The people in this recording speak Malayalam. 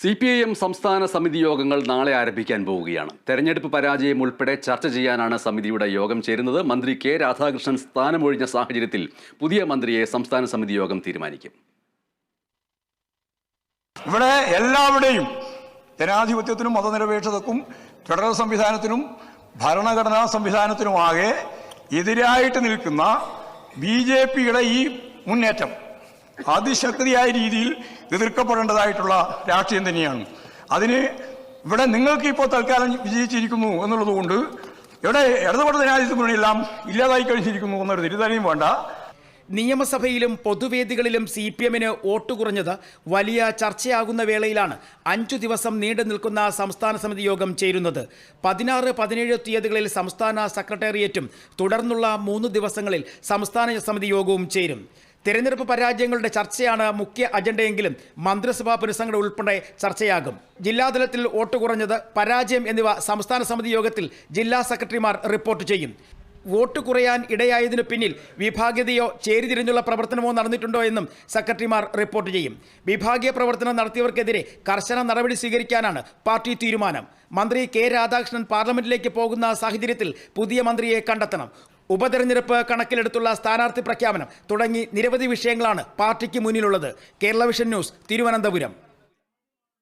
സി പി ഐ എം സംസ്ഥാന സമിതി യോഗങ്ങൾ നാളെ ആരംഭിക്കാൻ പോവുകയാണ്. തെരഞ്ഞെടുപ്പ് പരാജയം ഉൾപ്പെടെ ചർച്ച ചെയ്യാനാണ് സമിതിയുടെ യോഗം ചേരുന്നത്. മന്ത്രി കെ രാധാകൃഷ്ണൻ സ്ഥാനമൊഴിഞ്ഞ സാഹചര്യത്തിൽ പുതിയ മന്ത്രിയെ സംസ്ഥാന സമിതി യോഗം തീരുമാനിക്കും. ഇവിടെ എല്ലാവരുടെയും ജനാധിപത്യത്തിനും മതനിരപേക്ഷതക്കും ഫെഡറൽ സംവിധാനത്തിനും ഭരണഘടനാ സംവിധാനത്തിനുമാകെ എതിരായിട്ട് നിൽക്കുന്ന ബി ജെ പിയുടെ ഈ മുന്നേറ്റം. അതിശക്തിയായ രീതിയിൽ എതിർക്കപ്പെടേണ്ടതായിട്ടുള്ള രാഷ്ട്രീയം തന്നെയാണ്. അതിന് ഇവിടെ നിങ്ങൾക്ക് ഇപ്പോൾ തൽക്കാലം വിജയിച്ചിരിക്കുന്നു എന്നുള്ളതുകൊണ്ട് ഇവിടെ ഇടതുപെട്ട ജനാധിപത്യ മുന്നണിയെല്ലാം ഇല്ലാതായി കഴിഞ്ഞിരിക്കുന്നു എന്നൊരു തിരുത്തലയും വേണ്ട. നിയമസഭയിലും പൊതുവേദികളിലും സി പി എമ്മിന് വോട്ട് കുറഞ്ഞത് വലിയ ചർച്ചയാകുന്ന വേളയിലാണ് അഞ്ചു ദിവസം നീണ്ടു നിൽക്കുന്ന സംസ്ഥാന സമിതി യോഗം ചേരുന്നത്. പതിനാറ് പതിനേഴ് തീയതികളിൽ സംസ്ഥാന സെക്രട്ടേറിയറ്റും തുടർന്നുള്ള മൂന്ന് ദിവസങ്ങളിൽ സംസ്ഥാന സമിതി യോഗവും ചേരും. തെരഞ്ഞെടുപ്പ് പരാജയങ്ങളുടെ ചർച്ചയാണ് മുഖ്യ അജണ്ടയെങ്കിലും മന്ത്രിസഭാ പുനഃസംഘടന ഉൾപ്പെടെ ചർച്ചയാകും. ജില്ലാതലത്തിൽ വോട്ട് കുറഞ്ഞത് പരാജയം എന്നിവ സംസ്ഥാന സമിതി യോഗത്തിൽ ജില്ലാ സെക്രട്ടറിമാർ റിപ്പോർട്ട് ചെയ്യും. വോട്ട് കുറയാൻ ഇടയായതിനു പിന്നിൽ വിഭാഗീയതയോ ചേരിതിരിഞ്ഞുള്ള പ്രവർത്തനമോ നടന്നിട്ടുണ്ടോ എന്നും സെക്രട്ടറിമാർ റിപ്പോർട്ട് ചെയ്യും. വിഭാഗീയ പ്രവർത്തനം നടത്തിയവർക്കെതിരെ കർശന നടപടി സ്വീകരിക്കാനാണ് പാർട്ടി തീരുമാനം. മന്ത്രി കെ രാധാകൃഷ്ണൻ പാർലമെന്റിലേക്ക് പോകുന്ന സാഹചര്യത്തിൽ പുതിയ മന്ത്രിയെ കണ്ടെത്തണം. ഉപതെരഞ്ഞെടുപ്പ് കണക്കിലെടുത്തുള്ള സ്ഥാനാർത്ഥി പ്രഖ്യാപനം തുടങ്ങി നിരവധി വിഷയങ്ങളാണ് പാർട്ടിക്ക് മുന്നിലുള്ളത്. Kerala vision news Thiruvananthapuram.